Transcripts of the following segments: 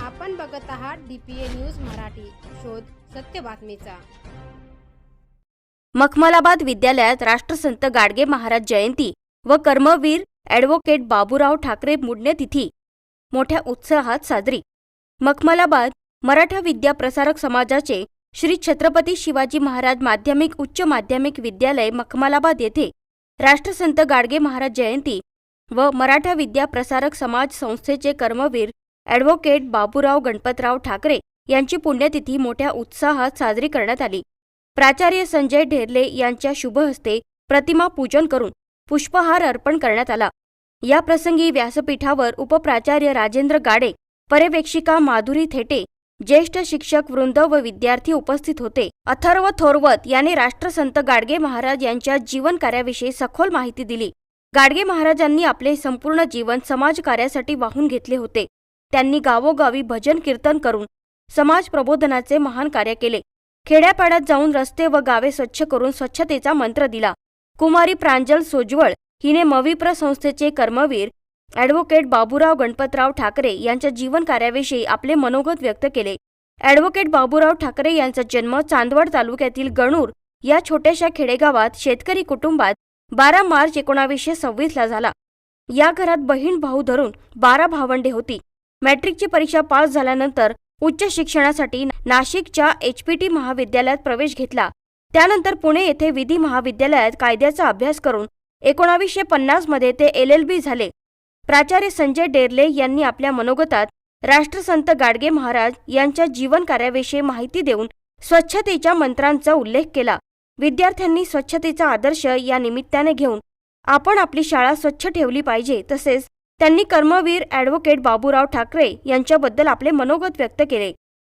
आपण बघत आहात डीपीए न्यूज मराठी. शोध सत्य बातमीचा. मखमलाबाद विद्यालयात राष्ट्रसंत गाडगे महाराज जयंती व कर्मवीर ॲडव्होकेट बाबूराव ठाकरे पुण्यतिथी मोठ्या उत्साहात साजरी. मखमलाबाद मराठा विद्या प्रसारक समाजाचे श्री छत्रपती शिवाजी महाराज माध्यमिक उच्च माध्यमिक विद्यालय मखमलाबाद येथे राष्ट्रसंत गाडगे महाराज जयंती व मराठा विद्या प्रसारक समाज संस्थेचे कर्मवीर ॲडव्होकेट बाबूराव गणपतराव ठाकरे यांची पुण्यतिथी मोठ्या उत्साहात साजरी करण्यात आली. प्राचार्य संजय ढेरले यांच्या शुभहस्ते प्रतिमा पूजन करून पुष्पहार अर्पण करण्यात आला. या प्रसंगी व्यासपीठावर उपप्राचार्य राजेंद्र गाडे पर्यवेक्षिका माधुरी थेटे ज्येष्ठ शिक्षक वृंद व विद्यार्थी उपस्थित होते. अथर्व थोरवत यांनी राष्ट्रसंत गाडगे महाराज यांच्या जीवन कार्याविषयी सखोल माहिती दिली. गाडगे महाराजांनी आपले संपूर्ण जीवन समाजकार्यासाठी वाहून घेतले होते. त्यांनी गावोगावी भजन कीर्तन करून समाज प्रबोधनाचे महान कार्य केले. खेड्यापाड्यात जाऊन रस्ते व गावे स्वच्छ करून स्वच्छतेचा मंत्र दिला. कुमारी प्रांजल सोजवळ हिने मविप्र संस्थेचे कर्मवीर ॲडव्होकेट बाबूराव गणपतराव ठाकरे यांच्या जीवन कार्याविषयी आपले मनोगत व्यक्त केले. ॲडव्होकेट बाबूराव ठाकरे यांचा जन्म चांदवड तालुक्यातील गणूर या छोट्याशा खेडेगावात शेतकरी कुटुंबात बारा मार्च एकोणावीसशे सव्वीसला झाला. या घरात बहीण भाऊ धरून बारा भावंडे होती. मॅट्रिकची परीक्षा पास झाल्यानंतर उच्च शिक्षणासाठी नाशिकच्या एच पी टी महाविद्यालयात प्रवेश घेतला. त्यानंतर पुणे येथे विधी महाविद्यालयात कायद्याचा अभ्यास करून एकोणावीसशे पन्नासमध्ये ते एल एल बी झाले. प्राचार्य संजय डेरले यांनी आपल्या मनोगतात राष्ट्रसंत गाडगे महाराज यांच्या जीवन कार्याविषयी माहिती देऊन स्वच्छतेच्या मंत्रांचा उल्लेख केला. विद्यार्थ्यांनी स्वच्छतेचा आदर्श या निमित्ताने घेऊन आपण आपली शाळा स्वच्छ ठेवली पाहिजे तसेच त्यांनी कर्मवीर ॲडव्होकेट बाबूराव ठाकरे यांच्याबद्दल आपले मनोगत व्यक्त केले.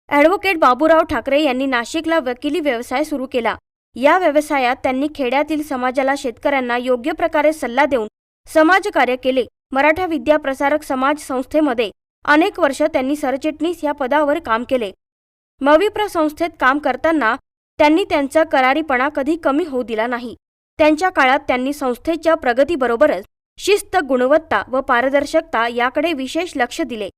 ॲडव्होकेट बाबूराव ठाकरे यांनी नाशिकला वकिली व्यवसाय सुरू केला. या व्यवसायात त्यांनी खेड्यातील समाजाला शेतकऱ्यांना योग्य प्रकारे सल्ला देऊन समाजकार्य केले. मराठा विद्या प्रसारक समाज संस्थेमध्ये अनेक वर्ष त्यांनी सरचिटणीस या पदावर काम केले. मविप्र संस्थेत काम करताना त्यांनी त्यांचा करारीपणा कधी कमी होऊ दिला नाही. त्यांच्या काळात त्यांनी संस्थेच्या प्रगतीबरोबरच शिस्त गुणवत्ता व पारदर्शकता याकडे विशेष लक्ष दिले.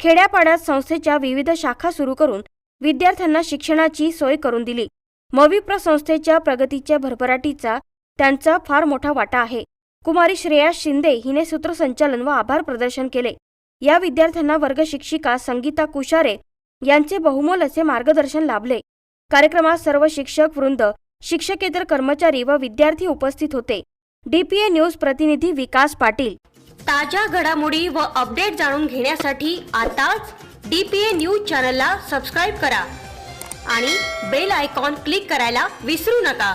खेड्यापाड्यात संस्थेच्या विविध शाखा सुरू करून विद्यार्थ्यांना शिक्षणाची सोय करून दिली. मविप्र संस्थेच्या प्रगतीच्या भरभराटीचा त्यांचा फार मोठा वाटा आहे. कुमारी श्रेया शिंदे हिने सूत्रसंचालन व आभार प्रदर्शन केले. या विद्यार्थ्यांना वर्ग शिक्षिका संगीता कुशारे यांचे बहुमोल असे मार्गदर्शन लाभले. कार्यक्रमात सर्व शिक्षक वृंद शिक्षकेतर कर्मचारी व विद्यार्थी उपस्थित होते. डीपीए न्यूज प्रतिनिधी विकास पाटील. ताज्या घडामोडी व अपडेट जाणून घेण्यासाठी आताच डीपीए न्यूज चॅनलला सबस्क्राईब करा आणि बेल आयकॉन क्लिक करायला विसरू नका.